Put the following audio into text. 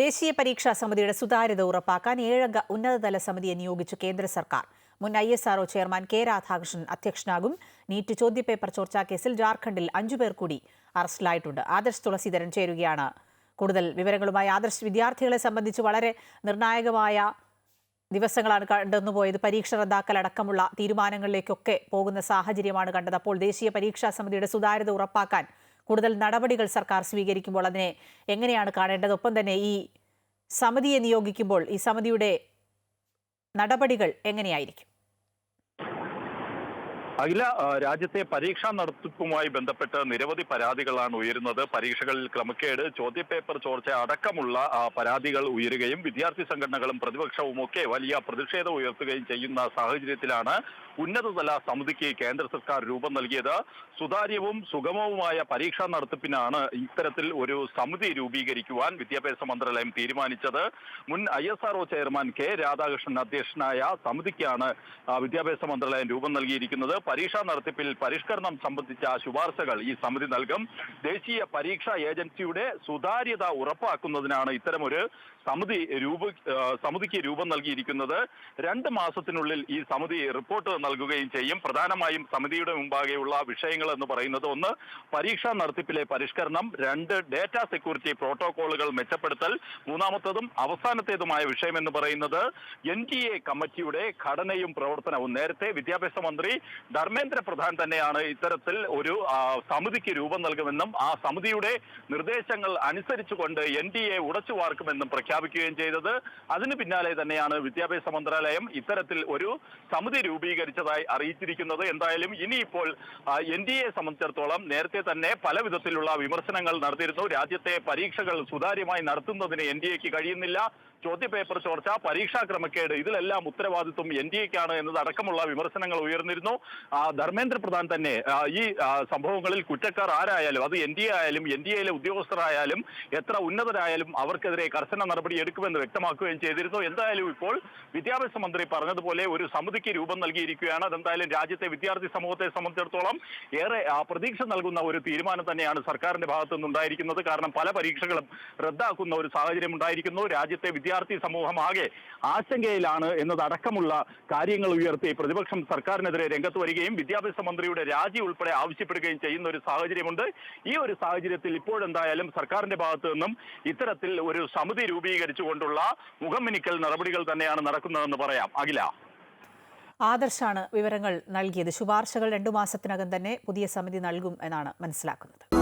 ദേശീയ പരീക്ഷാ സമിതിയുടെ സുതാര്യത ഉറപ്പാക്കാൻ ഏഴംഗ ഉന്നതതല സമിതിയെ നിയോഗിച്ചു കേന്ദ്ര സർക്കാർ. മുൻ I S R O chairman K Radhakrishnan അധ്യക്ഷനാകും. NEET ചോദ്യപേപ്പർ ചോർച്ചാ കേസിൽ ജാർഖണ്ഡിൽ അഞ്ചുപേർ കൂടി അറസ്റ്റിലായിട്ടുണ്ട്. ആദർശ് തുളസീധരൻ ചേരുകയാണ്. കൂടുതൽ വിവരങ്ങളുമായി ആദർശ് വിദ്യാർത്ഥികളെ സംബന്ധിച്ച് വളരെ നിർണായകമായ ദിവസങ്ങളാണ് കടന്നുപോയത് പരീക്ഷ റദ്ദാക്കൽ അടക്കമുള്ള തീരുമാനങ്ങളിലേക്കൊക്കെ പോകുന്ന സാഹചര്യമാണ് കണ്ടത്. അപ്പോൾ ദേശീയ പരീക്ഷാ സമിതിയുടെ സുതാര്യത ഉറപ്പാക്കാൻ കൂടുതൽ നടപടികൾ സർക്കാർ സ്വീകരിക്കുമ്പോൾ അതിനെ എങ്ങനെയാണ് കാണേണ്ടത്? ഒപ്പം തന്നെ ഈ സമിതിയെ നിയോഗിക്കുമ്പോൾ ഈ സമിതിയുടെ നടപടികൾ എങ്ങനെയായിരിക്കും? അഖില രാജ്യത്തെ പരീക്ഷാ നടത്തിപ്പുമായി ബന്ധപ്പെട്ട് നിരവധി പരാതികളാണ് ഉയരുന്നത്. പരീക്ഷകളിൽ ക്രമക്കേട് ചോദ്യപേപ്പർ ചോർച്ച അടക്കമുള്ള പരാതികൾ ഉയരുകയും വിദ്യാർത്ഥി സംഘടനകളും പ്രതിപക്ഷവും ഒക്കെ വലിയ പ്രതിഷേധം ഉയർത്തുകയും ചെയ്യുന്ന സാഹചര്യത്തിലാണ് ഉന്നതതല സമിതിക്ക് കേന്ദ്ര സർക്കാർ രൂപം നൽകിയത്. സുതാര്യവും സുഗമവുമായ പരീക്ഷാ നടത്തിപ്പിനാണ് ഇത്തരത്തിൽ ഒരു സമിതി രൂപീകരിക്കുവാൻ വിദ്യാഭ്യാസ മന്ത്രാലയം തീരുമാനിച്ചത്. മുൻ I S R O chairman K Radhakrishnan അധ്യക്ഷനായ സമിതിക്കാണ് വിദ്യാഭ്യാസ മന്ത്രാലയം രൂപം നൽകിയിരിക്കുന്നത്. പരീക്ഷാ നടത്തിപ്പിൽ പരിഷ്കരണം സംബന്ധിച്ച ശുപാർശകൾ ഈ സമിതി നൽകും. ദേശീയ പരീക്ഷാ ഏജൻസിയുടെ സുതാര്യത ഉറപ്പാക്കുന്നതിനാണ് ഇത്തരമൊരു സമിതി രൂപ സമിതിക്ക് രൂപം നൽകിയിരിക്കുന്നത്. രണ്ട് മാസത്തിനുള്ളിൽ ഈ സമിതി റിപ്പോർട്ട് നൽകുകയും ചെയ്യും. പ്രധാനമായും സമിതിയുടെ മുമ്പാകെയുള്ള വിഷയങ്ങൾ എന്ന് പറയുന്നത് ഒന്ന് പരീക്ഷാ നടത്തിപ്പിലെ പരിഷ്കരണം. രണ്ട് ഡേറ്റാ സെക്യൂരിറ്റി പ്രോട്ടോകോളുകൾ മെച്ചപ്പെടുത്തൽ. മൂന്നാമത്തതും അവസാനത്തേതുമായ വിഷയം എന്ന് പറയുന്നത് എൻ എ കമ്മിറ്റിയുടെ ഘടനയും പ്രവർത്തനവും. നേരത്തെ വിദ്യാഭ്യാസ മന്ത്രി ധർമ്മേന്ദ്ര പ്രധാൻ തന്നെയാണ് ഇത്തരത്തിൽ ഒരു സമിതിക്ക് രൂപം നൽകുമെന്നും ആ സമിതിയുടെ നിർദ്ദേശങ്ങൾ അനുസരിച്ചുകൊണ്ട് എൻ ഡി എ ഉടച്ചു വാർക്കുമെന്നും പ്രഖ്യാപിക്കുകയും ചെയ്തത്. അതിന് പിന്നാലെ തന്നെയാണ് വിദ്യാഭ്യാസ മന്ത്രാലയം ഇത്തരത്തിൽ ഒരു സമിതി രൂപീകരിച്ചതായി അറിയിച്ചിരിക്കുന്നത്. എന്തായാലും ഇനിയിപ്പോൾ എൻ ഡി എ സംബന്ധിച്ചിടത്തോളം നേരത്തെ തന്നെ പല വിധത്തിലുള്ള വിമർശനങ്ങൾ നടത്തിയിരുന്നു. രാജ്യത്തെ പരീക്ഷകൾ സുതാര്യമായി നടത്തുന്നതിന് എൻ ഡി എക്ക് കഴിയുന്നില്ല. ചോദ്യപേപ്പർ ചോർച്ച പരീക്ഷാ ക്രമക്കേട് ഇതിലെല്ലാം ഉത്തരവാദിത്വം എൻ ഡി എക്കാണ് എന്നതടക്കമുള്ള വിമർശനങ്ങൾ ഉയർന്നിരുന്നു. ധർമ്മേന്ദ്ര പ്രധാൻ തന്നെ ഈ സംഭവങ്ങളിൽ കുറ്റക്കാർ ആരായാലും അത് എൻ ഡി എ ആയാലും എൻ ഡി എയിലെ ഉദ്യോഗസ്ഥരായാലും എത്ര ഉന്നതരായാലും അവർക്കെതിരെ കർശന നടപടി എടുക്കുമെന്ന് വ്യക്തമാക്കുകയും ചെയ്തിരുന്നു. എന്തായാലും ഇപ്പോൾ വിദ്യാഭ്യാസ മന്ത്രി പറഞ്ഞതുപോലെ ഒരു സമിതിക്ക് രൂപം നൽകിയിരിക്കുകയാണ്. അതെന്തായാലും രാജ്യത്തെ വിദ്യാർത്ഥി സമൂഹത്തെ സംബന്ധിച്ചിടത്തോളം ഏറെ പ്രതീക്ഷ നൽകുന്ന ഒരു തീരുമാനം തന്നെയാണ് സർക്കാരിന്റെ ഭാഗത്തു നിന്നുണ്ടായിരിക്കുന്നത്. കാരണം പല പരീക്ഷകളും റദ്ദാക്കുന്ന ഒരു സാഹചര്യം ഉണ്ടായിരിക്കുന്നു. രാജ്യത്തെ വിദ്യാർത്ഥി സമൂഹം ആകെ ആശങ്കയിലാണ് എന്നതടക്കമുള്ള കാര്യങ്ങൾ ഉയർത്തി പ്രതിപക്ഷം സർക്കാരിനെതിരെ രംഗത്ത് വരികയും വിദ്യാഭ്യാസ മന്ത്രിയുടെ രാജി ഉൾപ്പെടെ ആവശ്യപ്പെടുകയും ചെയ്യുന്ന ഒരു സാഹചര്യമുണ്ട്. ഈ ഒരു സാഹചര്യത്തിൽ ഇപ്പോഴെന്തായാലും സർക്കാരിന്റെ ഭാഗത്തു നിന്നും ഇത്തരത്തിൽ ഒരു സമിതി രൂപീകരിച്ചുകൊണ്ടുള്ള മുഖമിനിക്കൽ നടപടികൾ തന്നെയാണ് നടക്കുന്നതെന്ന് പറയാം. അഖില. ആദർശാണ് വിവരങ്ങൾ നൽകിയത്. ശുപാർശകൾ രണ്ടു മാസത്തിനകം തന്നെ പുതിയ സമിതി നൽകും എന്നാണ് മനസ്സിലാക്കുന്നത്.